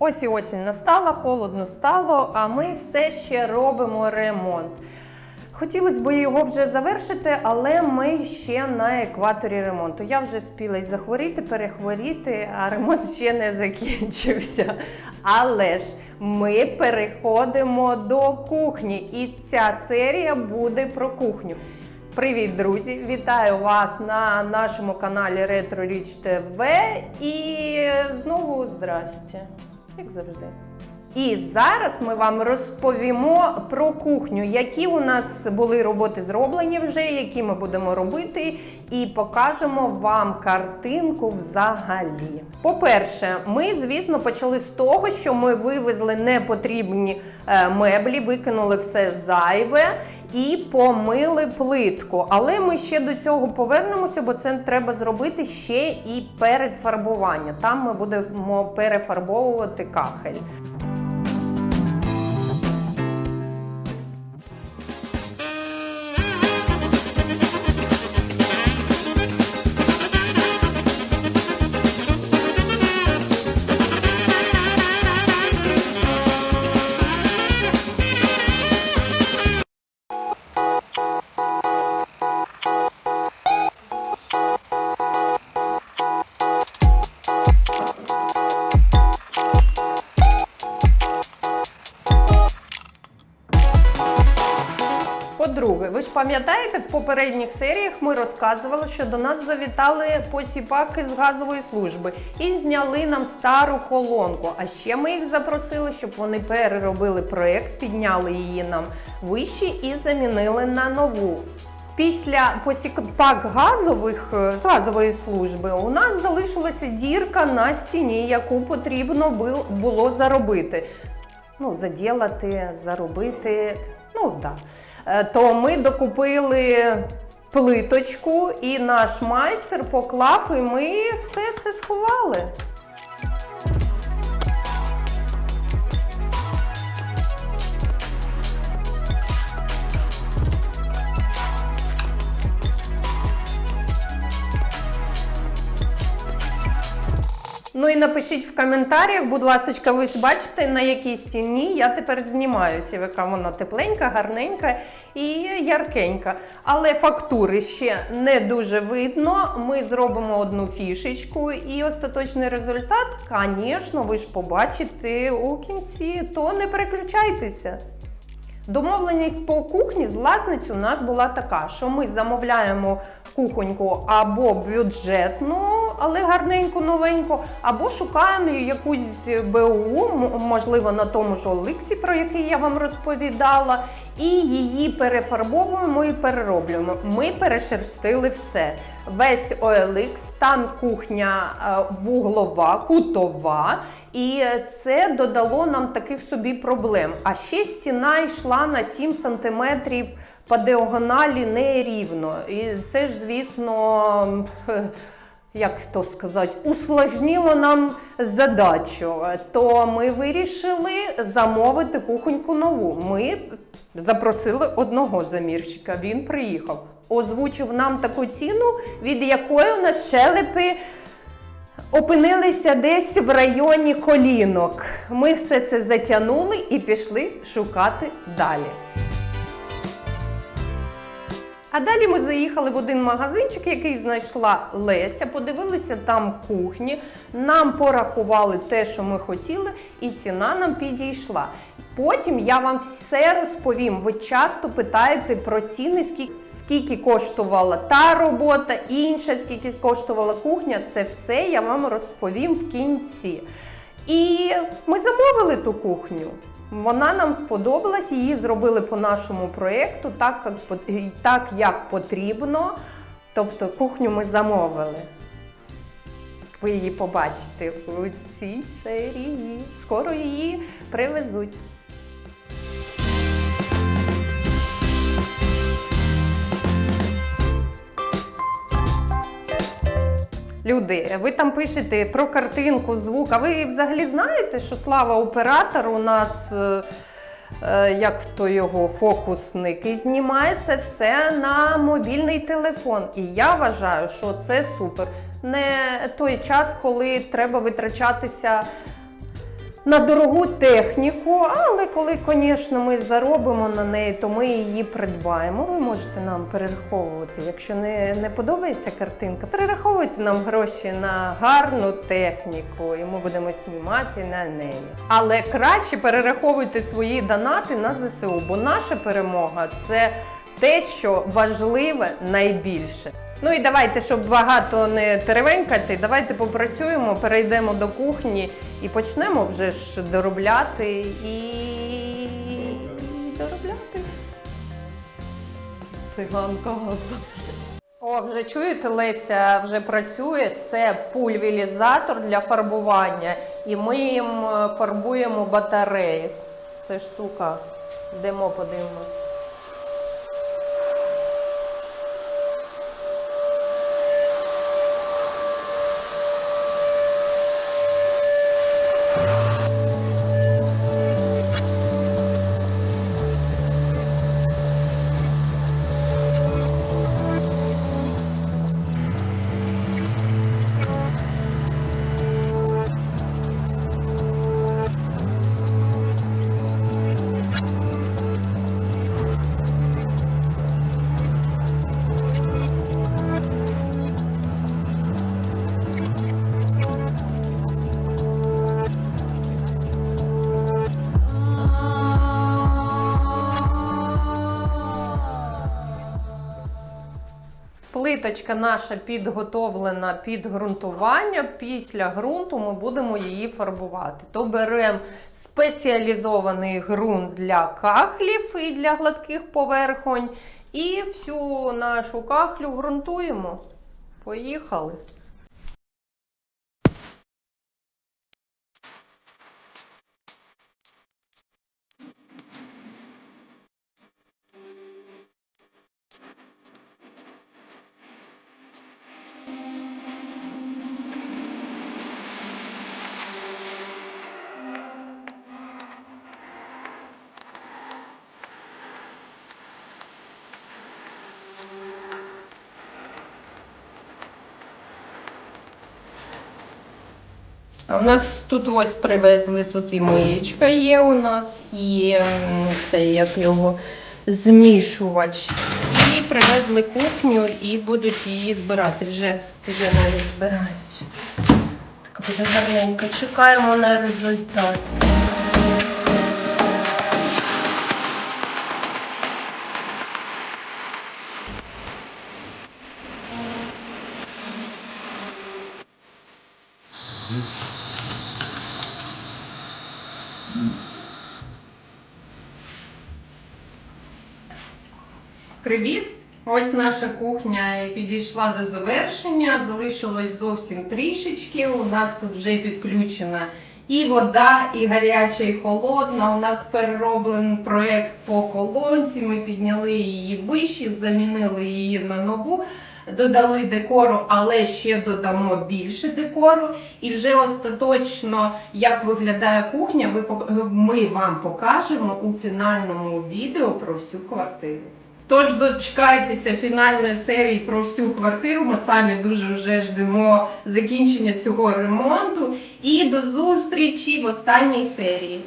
Ось і осінь настала, холодно стало, а ми все ще робимо ремонт. Хотілося б його вже завершити, але ми ще на екваторі ремонту. Я вже спіла й захворіти, перехворіти, а ремонт ще не закінчився. Але ж ми переходимо до кухні, і ця серія буде про кухню. Привіт, друзі! Вітаю вас на нашому каналі Ретро Річ ТВ. І знову здрасте, як завжди. І зараз ми вам розповімо про кухню, які у нас були роботи зроблені вже, які ми будемо робити, і покажемо вам картинку взагалі. По-перше, ми, звісно, почали з того, що ми вивезли непотрібні е, меблі, викинули все зайве і помили плитку. Але ми ще до цього повернемося, бо це треба зробити ще і перед фарбуванням. Там ми будемо перефарбовувати кахель. По-друге, ви ж пам'ятаєте, в попередніх серіях ми розказували, що до нас завітали посіпаки з газової служби і зняли нам стару колонку. А ще ми їх запросили, щоб вони переробили проєкт, підняли її нам вище і замінили на нову. Після посіпак газових е, з газової служби у нас залишилася дірка на стіні, яку потрібно було заробити. Ну, заділати, заробити. Ну так. Да. Е, То ми докупили плиточку, і наш майстер поклав, і ми все це сховали. Ну і напишіть в коментарях, будь ласка, ви ж бачите, на якій стіні я тепер знімаюся, яка вона тепленька, гарненька і яркенька. Але фактури ще не дуже видно. Ми зробимо одну фішечку, і остаточний результат, звісно, ви ж побачите у кінці, то не переключайтеся. Домовленість по кухні з власницю у нас була така, що ми замовляємо кухоньку або бюджетну, але гарненьку, новеньку, або шукаємо якусь БУ, можливо, на тому ж Оликсі, про який я вам розповідала, і її перефарбовуємо і перероблюємо. Ми перешерстили все. Весь OLX, там кухня е, вуглова, кутова. І це додало нам таких собі проблем. А ще стіна йшла на 7 см по діагоналі нерівно. І це ж, звісно, як то сказати, усложнило нам задачу. То ми вирішили замовити кухоньку нову. Ми запросили одного замірщика, він приїхав. Озвучив нам таку ціну, від якої у нас щелепи опинилися десь в районі колінок. Ми все це затягнули і пішли шукати далі. А далі ми заїхали в один магазинчик, який знайшла Леся, подивилися там кухні, нам порахували те, що ми хотіли, і ціна нам підійшла. Потім я вам все розповім. Ви часто питаєте про ціни, скільки, скільки коштувала та робота, інша, скільки коштувала кухня. Це все я вам розповім в кінці. І ми замовили ту кухню. Вона нам сподобалась, її зробили по нашому проєкту, так так як потрібно. Тобто кухню ми замовили. Ви її побачите у цій серії. Скоро її привезуть. Люди, ви там пишете про картинку, звук. А ви взагалі знаєте, що слава оператор у нас, е, е, як то його фокусник, і знімає це все на мобільний телефон. І я вважаю, що це супер. Не той час, коли треба витрачатися на дорогу техніку, але коли, звісно, ми заробимо на неї, то ми її придбаємо. Ви можете нам перераховувати. Якщо не, не подобається картинка, перераховуйте нам гроші на гарну техніку, і ми будемо знімати на неї. Але краще перераховуйте свої донати на ЗСУ, бо наша перемога це те, що важливе найбільше. Ну і давайте, щоб багато не теревенькати, давайте попрацюємо, перейдемо до кухні і почнемо вже ж доробляти і доробляти. Циганка. О, вже чуєте, Леся вже працює. Це пульверізатор для фарбування. І ми їм е, фарбуємо батареї. Це штука. Йдемо подивимось. Плиточка наша підготовлена під ґрунтування. Після ґрунту ми будемо її фарбувати. То беремо спеціалізований ґрунт для кахлів і для гладких поверхонь. І всю нашу кахлю ґрунтуємо. Поїхали. В нас тут ось привезли, тут і миєчка є у нас, і це як його змішувач. І привезли кухню і будуть її збирати. Вже, вже навіть збирають. Така буде гарненько. Чекаємо на результат. Привіт! Ось наша кухня підійшла до завершення. Залишилось зовсім трішечки. У нас тут вже підключена і вода, і гаряча, і холодна. У нас перероблений проєкт по колонці. Ми підняли її вище, замінили її на нову. Додали декору, але ще додамо більше декору. І вже остаточно, як виглядає кухня, ми вам покажемо у фінальному відео про всю квартиру. Тож дочекайтеся фінальної серії про всю квартиру. Ми самі дуже вже ждемо закінчення цього ремонту. І до зустрічі в останній серії.